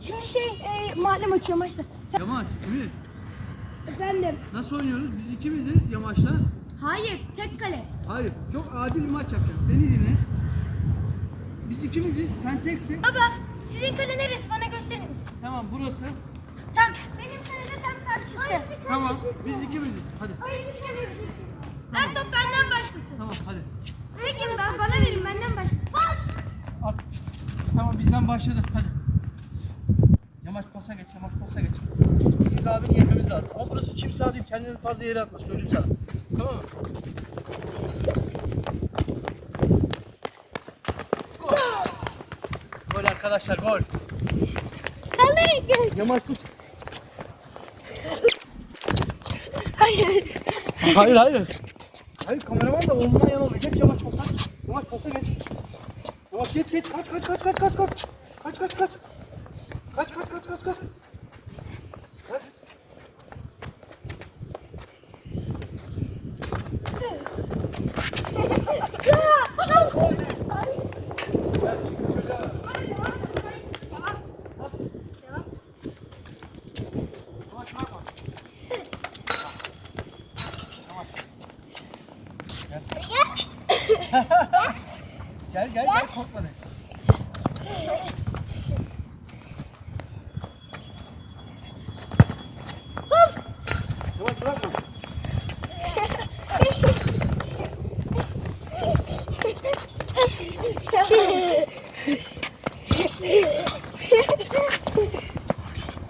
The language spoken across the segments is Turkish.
Şimdi şey e, mahalle maçı maçta. Yamaç, Emir. Efendim. Nasıl oynuyoruz? Biz ikimiziz Yamaç'la. Hayır tek kale. Hayır, çok adil bir maç yapacağız. Beni dinle. Biz ikimiziz, sen teksin. Baba sizin kale neresi bana gösterir misin? Tamam, burası. Tam benim kalede tam karşısı. Tamam, biz ikimiziz. Hadi. Ver top benden başlasın. Tamam, hadi. Tekim ben bana verin benden başlasın. Pas. At. Tamam, bizden başladı. Hadi. Yamaç pasa geç, yamaç pasa geç. Biz yememiz lazım. Ama burası çim saha değil, kendini fazla yere atma. Söyleyeyim sana. Tamam mı? Gol. Gol arkadaşlar, gol. Kale gel. Yamaç tut. Hayır. Hayır hayır. Hayır kameraman da oğlundan yana oluyor. Geç yavaş pasa. Yavaş pasa geç. Yavaş geç geç. Kaç kaç kaç kaç kaç. Kaç kaç kaç. Kaç kaç kaç kaç kaç. Kaç. Yavaş bırakma. Gel gel gel korkma de.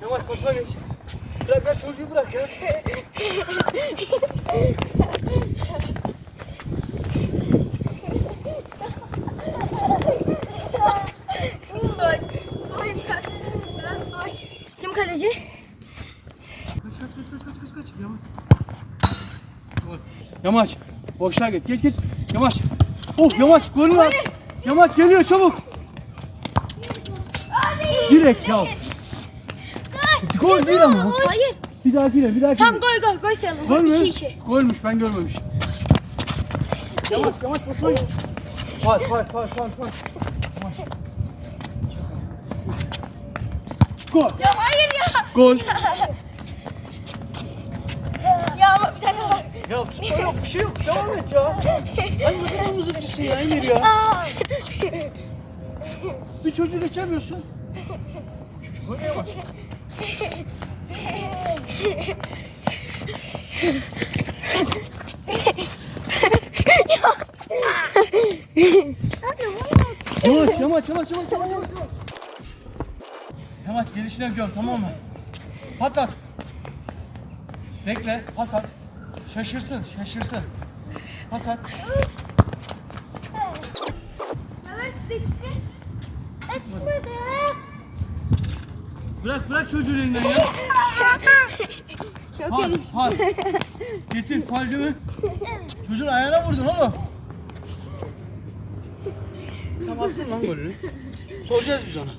Yavaş pasına geç. Bırak bırak çocuğu bırak ya. Kaç kaç kaç kaç kaç kaç. Yamaç. Yamaç. Boşluğa git. Geç geç. Yamaç. Oh Yamaç golü var. Yamaç geliyor çabuk. Direkt ya. Gol değil ama. Hayır. Bir daha gire bir daha gire. Tam gol gol gol sayalım. Gol mü? 2-2. Golmüş ben görmemişim. Yavaş yavaş basma. Far far far far far. Yavaş. Gol. Ya hayır ya. Gol. Ya ama bir tane var. Ya tutma yok bir şey yok. Devam et ya. Ay ne kadar mızıkçısın ya Emir ya. Aa. Bir çocuğu geçemiyorsun. Böyle yavaş. Yavaş yavaş yavaş yavaş yavaş yavaş. Yavaş gelişine göm tamam mı? Patlat. Bekle pas at. Şaşırsın şaşırsın. Pas at. Evet size çıktı. Açmadı. Bırak bırak çocuğu elinden ya. Çok Fal, fal. Getir falcı mı? Çocuğun ayağına vurdun oğlum. Sen atsın lan golünü. Soracağız biz ona.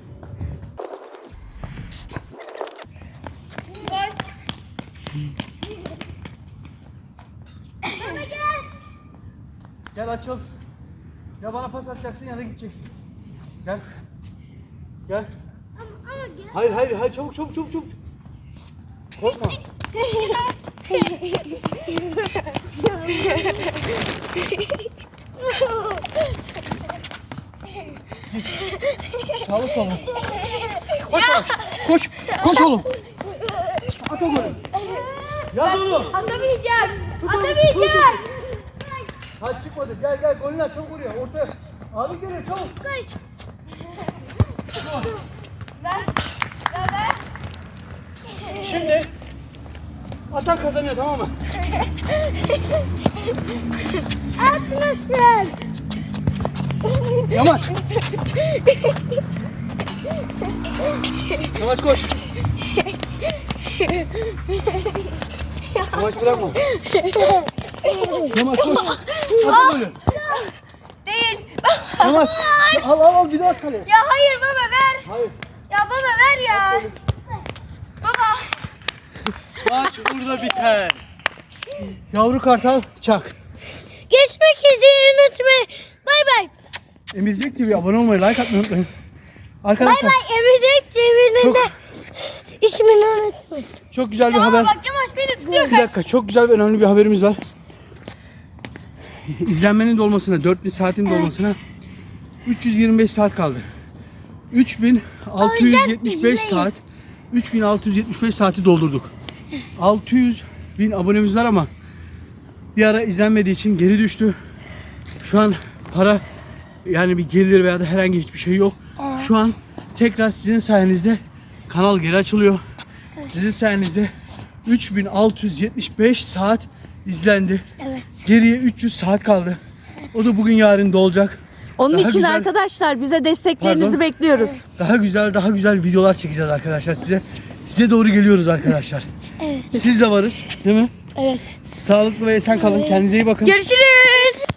Gol. Bana gel. Gel açıl. Ya bana pas atacaksın ya da gideceksin. Gel. Gel. Ama, ama gel. Hayır hayır hayır çabuk çabuk çabuk çabuk. Korkma. Sağlı solu. Koş koş. Koş. Koş oğlum. At o golü. Yaz oğlum. Atamayacağım. Atamayacağım. Hadi çıkmadı. Gel gel golünü at çabuk oraya. Ortaya. Abi geliyor çabuk. Kaç. Ver. Ya ver. Şimdi atan kazanıyor tamam mı? Atmasın. Yamaç. Yamaç koş. Yamaç bırakma. Yamaç koş. At golü. Değil. Yamaç. Al al al bir daha at kaleye. Ya hayır baba ver. Hayır. Ya baba ver ya. Baba. Maç burada biter. Yavru kartal çak. Geçmek izleyin unutmayın. Bay bay. Emircik TV abone olmayı, like atmayı unutmayın. Arkadaşlar Bay bay. Emrecek çevirinde. Çok- çok güzel bir Ama haber. bak Yamaç beni tutuyor Bir kaç. dakika çok güzel ve önemli bir haberimiz var. İzlenmenin dolmasına, 4000 saatin dolmasına 325 saat kaldı. 3675 izleyin. saat 3675 saati doldurduk. 600 bin abonemiz var ama bir ara izlenmediği için geri düştü. Şu an para yani bir gelir veya da herhangi hiçbir şey yok. Şu an tekrar sizin sayenizde kanal geri açılıyor. Sizin sayenizde 3675 saat izlendi. Evet. Geriye 300 saat kaldı. O da bugün yarın dolacak. Onun Daha için güzel- arkadaşlar bize desteklerinizi Pardon? bekliyoruz. Daha güzel daha güzel videolar çekeceğiz arkadaşlar size. Size doğru geliyoruz arkadaşlar. Evet. Siz de varız değil mi? Evet. Sağlıklı ve esen kalın. Kendinize iyi bakın. Görüşürüz.